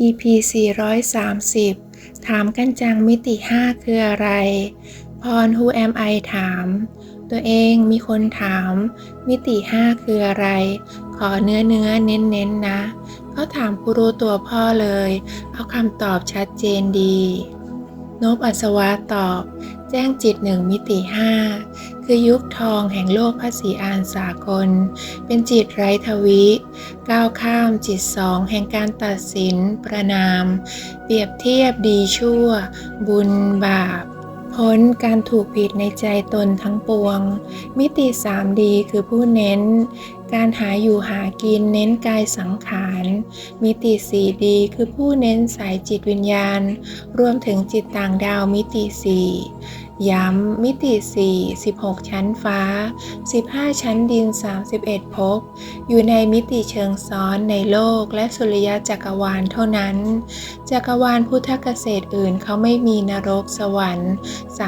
EP 430 ถามกันจังมิติ 5 คืออะไร พร Who am I ถาม ตัวเองมีคนถาม มิติ 5 คืออะไร ขอเนื้อเนื้อเน้นเน้นนะ เขาถามผู้รู้ตัวพ่อเลย เอาคำตอบชัดเจนดี นบอัศวะตอบ แจ้งจิตหนึ่งมิติ 5 คือยุคทองแห่งโลกภาษีอานสากล เป็นจิตไร้ทวิ ก้าวข้ามจิตสองแห่งการตัดสิน ประนาม เปรียบเทียบดีชั่ว บุญบาปพ้นการถูกผิดในใจตนทั้งปวง มิติ 3D คือผู้เน้นการหาอยู่หากินเน้นกายสังขาร มิติ 4D คือผู้เน้นสายจิตวิญญาณ รวมถึงจิตต่างดาวมิติ4ย้ำ มิติ 4 16 ชั้นฟ้า 15 ชั้นดิน 31ภพ อยู่ในมิติเชิงซ้อนในโลกและสุริยะจักรวาลเท่านั้น จักรวาลพุทธเกษตรอื่นเขาไม่มีนรกสวรรค์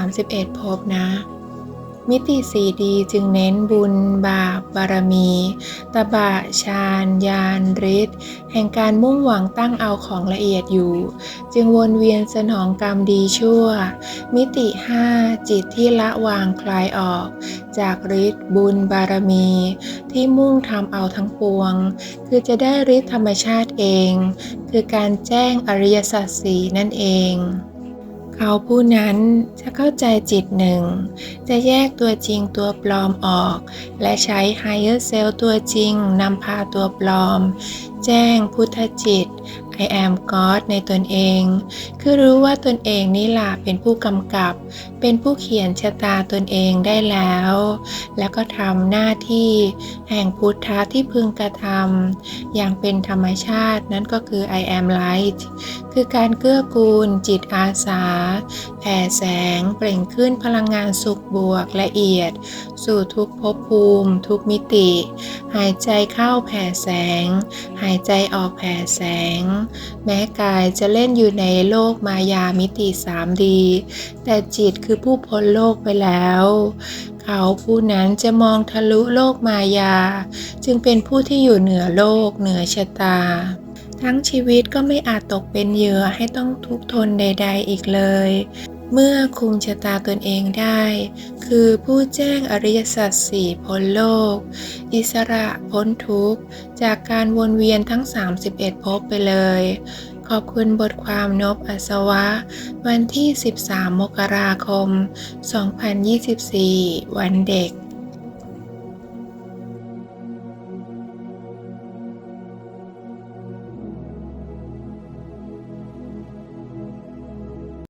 31ภพนะ มิติสีดีจึงเน้นบุญบาปบารมีตบะฌานญาณฤทธิ์แห่งการมุ่งหวังตั้งเอาของละเอียดอยู่ จึงวนเวียนสนองกรรมดีชั่ว มิติ 5 จิตที่ละวางคลายออก จากฤทธิ์บุญบารมี ที่มุ่งทำเอาทั้งปวง คือจะได้ฤทธิ์ธรรมชาติเอง คือการแจ้งอริยสัจสี่นั่นเอง เขาผู้นั้นจะเข้าใจจิตหนึ่ง จะแยกตัวจริงตัวปลอมออก และใช้ higher self ตัวจริงนำพาตัวปลอม แจ้งพุทธจิต I am God ในตนเอง คือรู้ว่าตนเองนี่ล่ะเป็นผู้กำกับ เป็นผู้เขียนชะตาตนเองได้แล้ว แล้วก็ทำหน้าที่แห่งพุทธะที่พึงกระทำอย่างเป็นธรรมชาตินั่นก็คือ I am light คือการเกื้อกูล จิตอาสาแผ่แสง เปล่งขึ้นพลังงานสุขบวกละเอียด สู่ทุกภพภูมิทุกมิติ หายใจเข้าแผ่แสง หายใจออกแผ่แสงแม้กายจะเล่นอยู่ในโลกมายามิติ 3D แต่จิตคือผู้พ้นโลกไปแล้ว เขาผู้นั้นจะมองทะลุโลกมายา จึงเป็นผู้ที่อยู่เหนือโลกเหนือชะตา ทั้งชีวิตก็ไม่อาจตกเป็นเหยื่อให้ต้องทุกข์ทนใด ๆ อีกเลย เมื่อคุมชะตาตนเองได้ คือผู้แจ้งอริยสัจสี่พ้นโลก อิสระพ้นทุกข์ จากการวนเวียนทั้ง 31ภพไปเลย ขอบคุณบทความนบอัศวะ วันที่ 13 มกราคม 2024 วันเด็ก